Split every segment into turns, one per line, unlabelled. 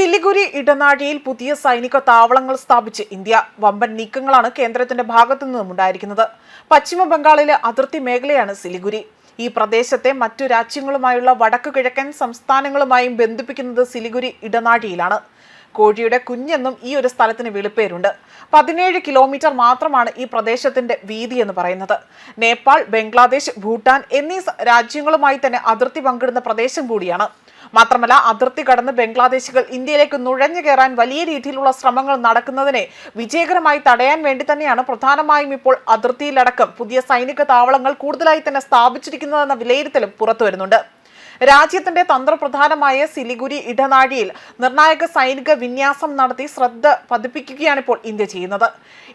സിലിഗുരി ഇടനാഴിയിൽ പുതിയ സൈനിക താവളങ്ങൾ സ്ഥാപിച്ച് ഇന്ത്യ വമ്പൻ നീക്കങ്ങളാണ് കേന്ദ്രത്തിന്റെ ഭാഗത്തു നിന്നും ഉണ്ടായിരിക്കുന്നത്. പശ്ചിമ ബംഗാളിലെ അതിർത്തി മേഖലയാണ് സിലിഗുരി. ഈ പ്രദേശത്തെ മറ്റു രാജ്യങ്ങളുമായുള്ള വടക്കു കിഴക്കൻ സംസ്ഥാനങ്ങളുമായും ബന്ധിപ്പിക്കുന്നത് സിലിഗുരി ഇടനാഴിയിലാണ്. കോഴിയുടെ കുഞ്ഞെന്നും ഈ ഒരു സ്ഥലത്തിന് വിളിപ്പേരുണ്ട്. പതിനേഴ് കിലോമീറ്റർ മാത്രമാണ് ഈ പ്രദേശത്തിന്റെ വീതി എന്ന് പറയുന്നത്. നേപ്പാൾ ബംഗ്ലാദേശ് ഭൂട്ടാൻ എന്നീ രാജ്യങ്ങളുമായി തന്നെ അതിർത്തി പങ്കിടുന്ന പ്രദേശം കൂടിയാണ്. മാത്രമല്ല അതിർത്തി കടന്ന് ബംഗ്ലാദേശികൾ ഇന്ത്യയിലേക്ക് നുഴഞ്ഞു കയറാൻ വലിയ രീതിയിലുള്ള ശ്രമങ്ങൾ നടക്കുന്നതിനെ വിജയകരമായി തടയാൻ വേണ്ടി തന്നെയാണ് പ്രധാനമായും ഇപ്പോൾ അതിർത്തിയിലടക്കം പുതിയ സൈനിക താവളങ്ങൾ കൂടുതലായി തന്നെ സ്ഥാപിച്ചിരിക്കുന്നതെന്ന വിലയിരുത്തലും പുറത്തു വരുന്നുണ്ട് രാജ്യത്തിന്റെ തന്ത്രപ്രധാനമായ സിലിഗുരി ഇടനാഴിയിൽ നിർണായക സൈനിക വിന്യാസം നടത്തി ശ്രദ്ധ പതിപ്പിക്കുകയാണ് ഇപ്പോൾ ഇന്ത്യ ചെയ്യുന്നത്.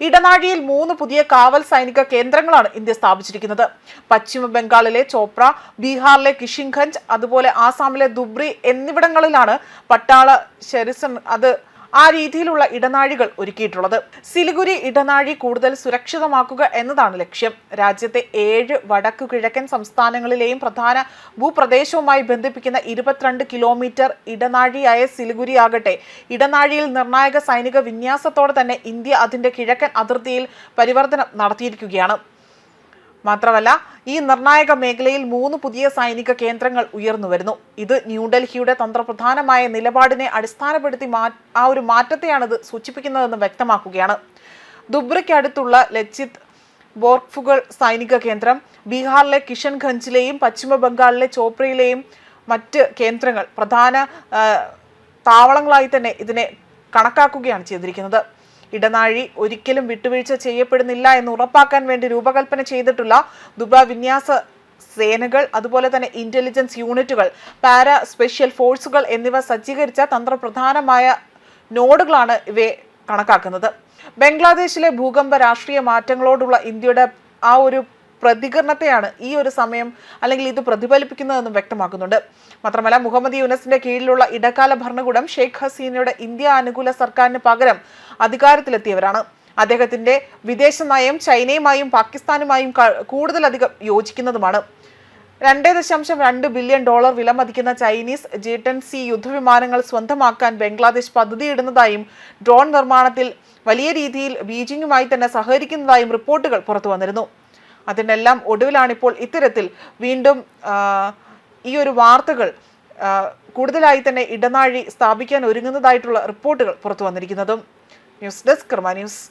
ഇടനാഴിയിൽ മൂന്ന് പുതിയ കാവൽ സൈനിക കേന്ദ്രങ്ങളാണ് ഇന്ത്യ സ്ഥാപിച്ചിരിക്കുന്നത്. പശ്ചിമ ബംഗാളിലെ ചോപ്ര ബീഹാറിലെ കിഷിംഗഞ്ച് അതുപോലെ ആസാമിലെ ദുബ്രി എന്നിവിടങ്ങളിലാണ് പട്ടാള ശരിസൺ അത് ആ രീതിയിലുള്ള ഇടനാഴികൾ ഒരുക്കിയിട്ടുള്ളത്. സിലിഗുരി ഇടനാഴി കൂടുതൽ സുരക്ഷിതമാക്കുക എന്നതാണ് ലക്ഷ്യം. രാജ്യത്തെ ഏഴ് വടക്കു കിഴക്കൻ സംസ്ഥാനങ്ങളിലെയും പ്രധാന ഭൂപ്രദേശവുമായി ബന്ധിപ്പിക്കുന്ന ഇരുപത്തിരണ്ട് കിലോമീറ്റർ ഇടനാഴിയായ സിലിഗുരി ആകട്ടെ ഇടനാഴിയിൽ നിർണായക സൈനിക വിന്യാസത്തോടെ തന്നെ ഇന്ത്യ അതിന്റെ കിഴക്കൻ അതിർത്തിയിൽ പരിവർത്തനം നടത്തിയിരിക്കുകയാണ്. മാത്രമല്ല ഈ നിർണായക മേഖലയിൽ മൂന്ന് പുതിയ സൈനിക കേന്ദ്രങ്ങൾ ഉയർന്നു വരുന്നു. ഇത് ന്യൂഡൽഹിയുടെ തന്ത്രപ്രധാനമായ നിലപാടിനെ അടിസ്ഥാനപ്പെടുത്തി ആ ഒരു മാറ്റത്തെയാണ് ഇത് സൂചിപ്പിക്കുന്നതെന്ന് വ്യക്തമാക്കുകയാണ്. ദുബ്രയ്ക്കടുത്തുള്ള ലച്ചിത് ബോർഫുകൾ സൈനിക കേന്ദ്രം ബീഹാറിലെ കിഷൻഗഞ്ചിലെയും പശ്ചിമ ബംഗാളിലെ ചോപ്രയിലെയും മറ്റ് കേന്ദ്രങ്ങൾ പ്രധാന താവളങ്ങളായി തന്നെ ഇതിനെ കണക്കാക്കുകയാണ് ചെയ്തിരിക്കുന്നത്. ഇടനാഴി ഒരിക്കലും വിട്ടുവീഴ്ച ചെയ്യപ്പെടുന്നില്ല എന്ന് ഉറപ്പാക്കാൻ വേണ്ടി രൂപകൽപ്പന ചെയ്തിട്ടുള്ള ദുബ വിന്യാസ സേനകൾ അതുപോലെ തന്നെ ഇന്റലിജൻസ് യൂണിറ്റുകൾ പാരാ സ്പെഷ്യൽ ഫോഴ്സുകൾ എന്നിവ സജ്ജീകരിച്ച തന്ത്രപ്രധാനമായ നോഡുകളാണ് ഇവയെ കണക്കാക്കുന്നത്. ബംഗ്ലാദേശിലെ ഭൂകമ്പ രാഷ്ട്രീയ മാറ്റങ്ങളോടുള്ള ഇന്ത്യയുടെ ആ ഒരു പ്രതികരണത്തെയാണ് ഈ ഒരു സമയം അല്ലെങ്കിൽ ഇത് പ്രതിഫലിപ്പിക്കുന്നതെന്നും വ്യക്തമാക്കുന്നുണ്ട്. മാത്രമല്ല മുഹമ്മദ് യൂനസിന്റെ കീഴിലുള്ള ഇടക്കാല ഭരണകൂടം ഷെയ്ഖ് ഹസീനയുടെ ഇന്ത്യ അനുകൂല സർക്കാരിന് പകരം അധികാരത്തിലെത്തിയവരാണ്. അദ്ദേഹത്തിന്റെ വിദേശ നയം ചൈനയുമായും പാകിസ്ഥാനുമായും കൂടുതലധികം യോജിക്കുന്നതുമാണ്. രണ്ട് ദശാംശം രണ്ട് ബില്യൺ ഡോളർ വിലമതിക്കുന്ന ചൈനീസ് ജി ടെൻ സി യുദ്ധവിമാനങ്ങൾ സ്വന്തമാക്കാൻ ബംഗ്ലാദേശ് പദ്ധതിയിടുന്നതായും ഡ്രോൺ നിർമ്മാണത്തിൽ വലിയ രീതിയിൽ ബീജിംഗുമായി തന്നെ സഹകരിക്കുന്നതായും റിപ്പോർട്ടുകൾ പുറത്തു വന്നിരുന്നു അതിനെല്ലാം ഒടുവിലാണിപ്പോൾ ഇത്തരത്തിൽ വീണ്ടും ഈ ഒരു വാർത്തകൾ കൂടുതലായി തന്നെ ഇടനാഴി സ്ഥാപിക്കാൻ ഒരുങ്ങുന്നതായിട്ടുള്ള റിപ്പോർട്ടുകൾ പുറത്തു വന്നിരിക്കുന്നതും. News desk Karma news.